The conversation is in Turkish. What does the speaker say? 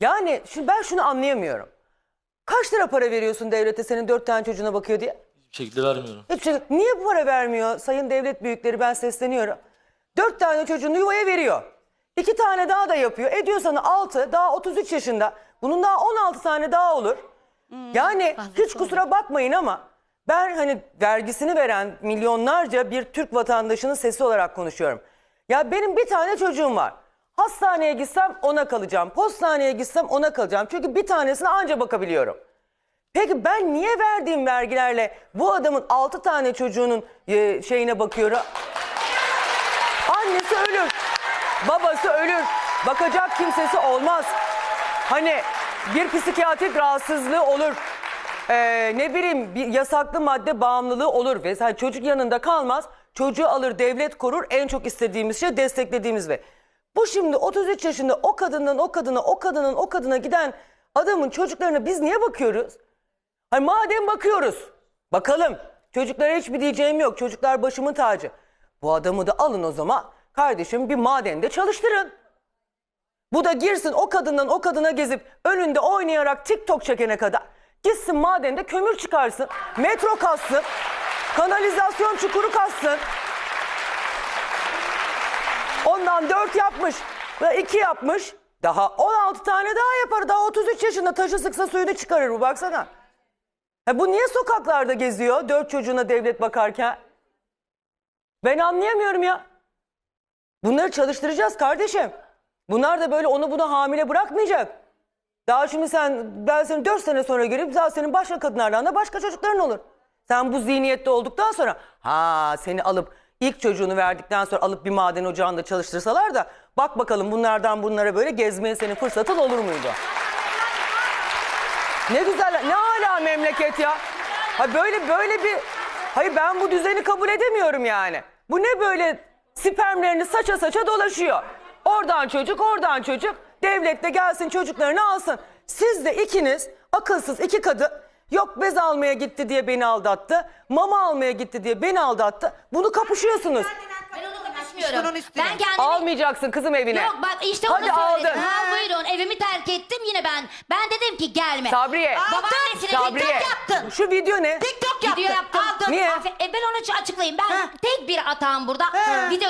Yani şimdi ben şunu anlayamıyorum. Kaç lira para veriyorsun devlete senin dört tane çocuğuna bakıyor diye? Hiçbir şekilde vermiyorum. Hiçbir şey. Niye bu para vermiyor sayın devlet büyükleri ben sesleniyorum. Dört tane çocuğunu yuvaya veriyor. İki tane daha da yapıyor. Ediyor sana altı daha 33 yaşında. Bunun daha 16 tane daha olur. yani hiç kusura bakmayın ama ben hani vergisini veren milyonlarca bir Türk vatandaşının sesi olarak konuşuyorum. Ya benim bir tane çocuğum var. Hastaneye gitsem ona kalacağım. Postaneye gitsem ona kalacağım. Çünkü bir tanesine anca bakabiliyorum. Peki ben niye verdiğim vergilerle bu adamın 6 tane çocuğunun e, şeyine bakıyorum? Annesi ölür, babası ölür, bakacak kimsesi olmaz. Hani bir psikiyatrik rahatsızlığı olur. Ee, ne bileyim bir yasaklı madde bağımlılığı olur ve sen çocuk yanında kalmaz. Çocuğu alır devlet korur en çok istediğimiz şey desteklediğimiz ve bu şimdi 33 yaşında o kadından o kadına o kadının o kadına giden adamın çocuklarına biz niye bakıyoruz? Hani madem bakıyoruz, bakalım. Çocuklara hiçbir diyeceğim yok. Çocuklar başımın tacı. Bu adamı da alın o zaman. Kardeşim bir madende çalıştırın. Bu da girsin o kadından o kadına gezip önünde oynayarak TikTok çekene kadar. Gitsin madende kömür çıkarsın, metro kassın, kanalizasyon çukuru kassın. Ondan 4 yapmış ve 2 yapmış. Daha 16 tane daha yapar. Daha 33 yaşında taşı sıksa suyunu çıkarır bu baksana. Ha bu niye sokaklarda geziyor dört çocuğuna devlet bakarken? Ben anlayamıyorum ya. Bunları çalıştıracağız kardeşim. Bunlar da böyle onu bunu hamile bırakmayacak. Daha şimdi sen ben seni dört sene sonra görüp daha senin başka kadınlardan da başka çocukların olur. Sen bu zihniyette olduktan sonra ha seni alıp ilk çocuğunu verdikten sonra alıp bir maden ocağında çalıştırsalar da bak bakalım bunlardan bunlara böyle gezmeye senin fırsatın olur muydu? Ne güzel, ne hala memleket ya. Ha böyle böyle bir, hayır ben bu düzeni kabul edemiyorum yani. Bu ne böyle spermlerini saça saça dolaşıyor. Oradan çocuk, oradan çocuk. Devlet de gelsin çocuklarını alsın. Siz de ikiniz akılsız iki kadın yok bez almaya gitti diye beni aldattı. Mama almaya gitti diye beni aldattı. Bunu kapışıyorsunuz. Ben onu konuşmuyorum. üstüne. Ben kendimi... Almayacaksın kızım evine. Yok bak işte Hadi onu söyledim. aldın. Ha, buyurun evimi terk ettim yine ben. Ben dedim ki gelme. Sabriye. Babaannesine Sabriye. TikTok yaptın. Şu video ne? TikTok Video yaptın. yaptım. Aldın. Niye? Aferin. E ben onu açıklayayım. Ben Ha. tek bir atağım burada. Ha. Video